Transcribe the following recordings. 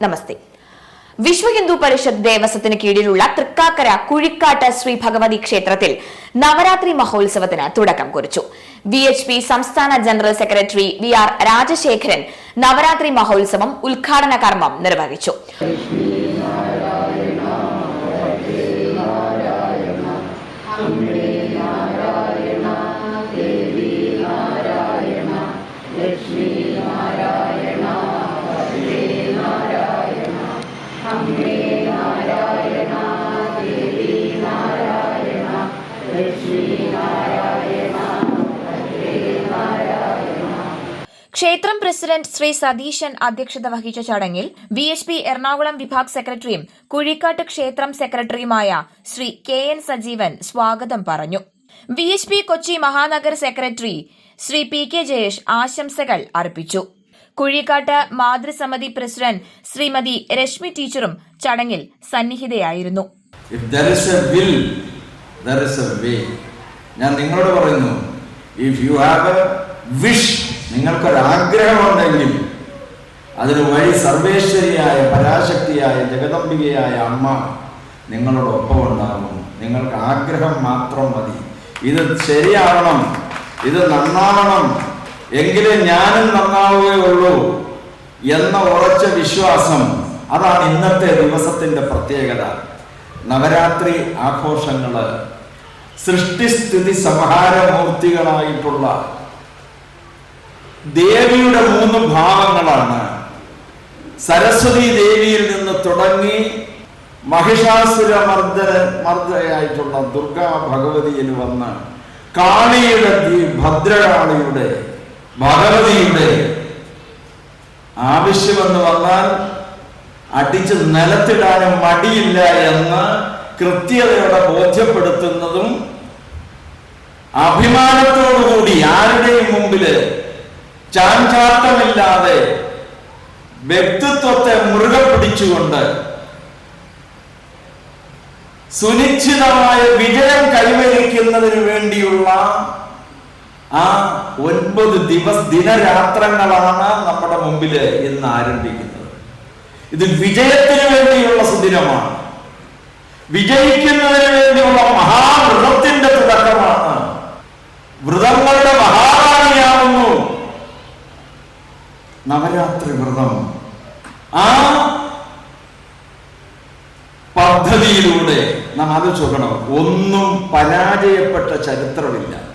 നമസ്തേ വിശ്വ ഹിന്ദു പരിഷത്ത് ദേവസ്വത്തിന് കീഴിലുള്ള തൃക്കാക്കര കുഴിക്കാട്ട് ശ്രീ ഭഗവതി ക്ഷേത്രത്തിൽ നവരാത്രി മഹോത്സവത്തിന് തുടക്കം കുറിച്ചു വി എച്ച് പി സംസ്ഥാന general secretary V R Rajasekharan Navaratri മഹോത്സവം ഉദ്ഘാടന കർമ്മം നിർവഹിച്ചു ക്ഷേത്രം പ്രസിഡന്റ് ശ്രീ സതീശൻ അധ്യക്ഷത വഹിച്ച ചടങ്ങിൽ വി എച്ച് പി എറണാകുളം വിഭാഗ് സെക്രട്ടറിയും കുഴിക്കാട്ട് ക്ഷേത്രം സെക്രട്ടറിയുമായ ശ്രീ കെ എൻ സജീവൻ സ്വാഗതം പറഞ്ഞു. V H P Kochi Mahanagar secretary Shri P K Jayesh ആശംസകൾ അർപ്പിച്ചു. കുഴിക്കാട്ട് മാതൃസമിതി പ്രസിഡന്റ് ശ്രീമതി രശ്മി ടീച്ചറും ചടങ്ങിൽ സന്നിഹിതയായിരുന്നു. ഞാൻ നിങ്ങളോട് പറയുന്നു if you have a wish നിങ്ങൾക്കൊരാഗ്രഹമുണ്ടെങ്കിൽ അതിന് വഴി സർവേശ്വരിയായ പരാശക്തിയായ ജഗദംബികയായ അമ്മ നിങ്ങളോടൊപ്പം ഉണ്ടാകും നിങ്ങൾക്ക് ആഗ്രഹം മാത്രം മതി. ഇത് ശരിയാവണം ഇത് നന്നാവണം എങ്കിലേ ഞാനും നന്നാവുകയുള്ളൂ എന്ന ഉറച്ച വിശ്വാസം അതാണ് ഇന്നത്തെ ദിവസത്തിന്റെ പ്രത്യേകത. നവരാത്രി ആഘോഷങ്ങൾ സൃഷ്ടിസ്ഥിതി സംഹാരമൂർത്തികളായിട്ടുള്ള ദേവിയുടെ മൂന്ന് ഭാവങ്ങളാണ്. സരസ്വതി ദേവിയിൽ നിന്ന് തുടങ്ങി മഹിഷാസുര മർദ്ദ മർദ്ദയായിട്ടുള്ള ദുർഗാ ഭഗവതിയിൽ വന്ന് കാളിയുടെ ഭദ്രകാളിയുടെ ഭഗവതിയുടെ ആവശ്യമെന്ന് വന്നാൽ അടിച്ച് നിലത്തിടാനും മടിയില്ല എന്ന് കൃത്യതയോടെ ബോധ്യപ്പെടുത്തുന്നതും അഭിമാനത്തോടുകൂടി ആരുടെയും മുമ്പിൽ ചാഞ്ചാട്ടമില്ലാതെ വ്യക്തിത്വത്തെ മുറുകെ പിടിച്ചുകൊണ്ട് സുനിശ്ചിതമായ വിജയം കൈവരിക്കുന്നതിന് വേണ്ടിയുള്ള ആ ഒൻപത് ദിവസ ദിനരാത്രങ്ങളാണ് നമ്മുടെ മുമ്പിൽ ഇന്ന് ആരംഭിക്കുന്നത്. ഇത് വിജയത്തിന് വേണ്ടിയുള്ള സുദിനമാണ്. വിജയിക്കുന്നതിന് വേണ്ടിയുള്ള മഹാവ്രതത്തിന്റെ തുടക്കമാണ്. വ്രതങ്ങളുടെ മഹാറാണിയാവുന്നു നവരാത്രി വ്രതം. ആ പദ്ധതിയിലൂടെ നാം ചോക്കണം ഒന്നും പരാജയപ്പെട്ട ചരിത്രമില്ല.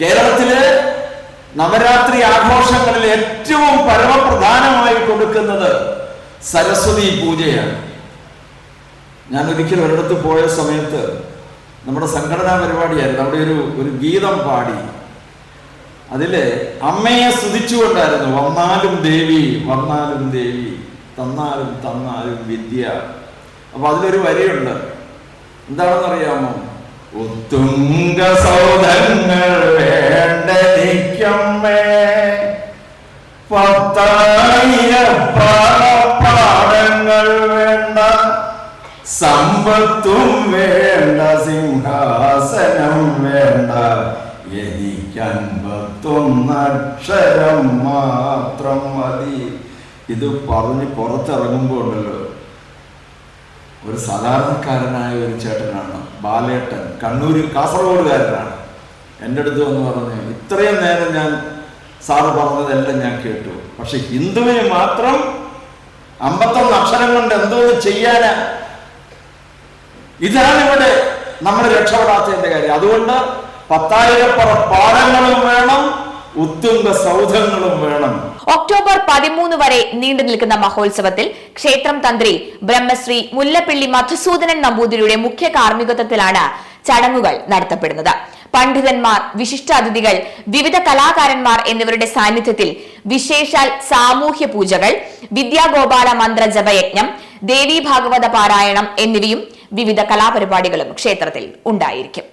കേരളത്തിൽ നവരാത്രി ആഘോഷങ്ങളിൽ ഏറ്റവും പരമപ്രധാനമായി കൊടുക്കുന്നത് സരസ്വതി പൂജയാണ്. ഞാൻ ഒരിക്കൽ ഒരിടത്ത് പോയ സമയത്ത് നമ്മുടെ സംഘടനാ പരിപാടിയായിരുന്നു. അവിടെ ഒരു ഒരു ഗീതം പാടി. അതിൽ അമ്മയെ സ്തുതിച്ചുകൊണ്ടായിരുന്നു വന്നാലും ദേവി വന്നാലും ദേവി തന്നാലും തന്നാലും വിദ്യ. അപ്പൊ അതിലൊരു വരിയുണ്ട്. എന്താണെന്ന് അറിയാമോ ഉത്തുംഗ സൗധങ്ങൾ വേണ്ടനിക്കമ്മേ പത്തായിരപ്പാടങ്ങൾ വേണ്ട സമ്പത്തും വേണ്ട സിംഹാസനം വേണ്ട. എനിക്കൻപത്തൊന്നക്ഷരം മാത്രം മതി. ഇത് പറഞ്ഞ് പുറത്തിറങ്ങുമ്പോൾ ഉണ്ടല്ലോ ഒരു സാധാരണക്കാരനായ ഒരു ചേട്ടനാണ് ബാലേട്ടൻ. കണ്ണൂർ കാസർഗോഡുകാരനാണ്. എന്റെ അടുത്ത് വന്ന് പറഞ്ഞു ഇത്രയും നേരം ഞാൻ സാറ് പറഞ്ഞതെല്ലാം ഞാൻ കേട്ടു. പക്ഷെ ഹിന്ദുവിന് മാത്രം അമ്പത്തൊന്ന് അക്ഷരം കൊണ്ട് എന്തോ ചെയ്യാനാ? ഇതാണ് ഇവിടെ നമ്മൾ രക്ഷപ്പെടാത്തതിന്റെ കാര്യം. അതുകൊണ്ട് പത്തായിരപ്പുറം പാടങ്ങളും വേണം. ഉത്തുംഗ സൗധങ്ങളും വേണം. ഒക്ടോബർ പതിമൂന്ന് വരെ നീണ്ടു നിൽക്കുന്ന മഹോത്സവത്തിൽ ക്ഷേത്രം തന്ത്രി ബ്രഹ്മശ്രീ മുല്ലപ്പള്ളി മധുസൂദനൻ നമ്പൂതിരിയുടെ മുഖ്യ കാർമ്മികത്വത്തിലാണ് ചടങ്ങുകൾ നടത്തപ്പെടുന്നത്. പണ്ഡിതന്മാർ വിശിഷ്ടാതിഥികൾ വിവിധ കലാകാരന്മാർ എന്നിവരുടെ സാന്നിധ്യത്തിൽ വിശേഷാൽ സാമൂഹ്യ പൂജകൾ വിദ്യാഗോപാല മന്ത്ര ജപയജ്ഞം ദേവീ ഭാഗവത പാരായണം എന്നിവയും വിവിധ കലാപരിപാടികളും ക്ഷേത്രത്തിൽ ഉണ്ടായിരിക്കും.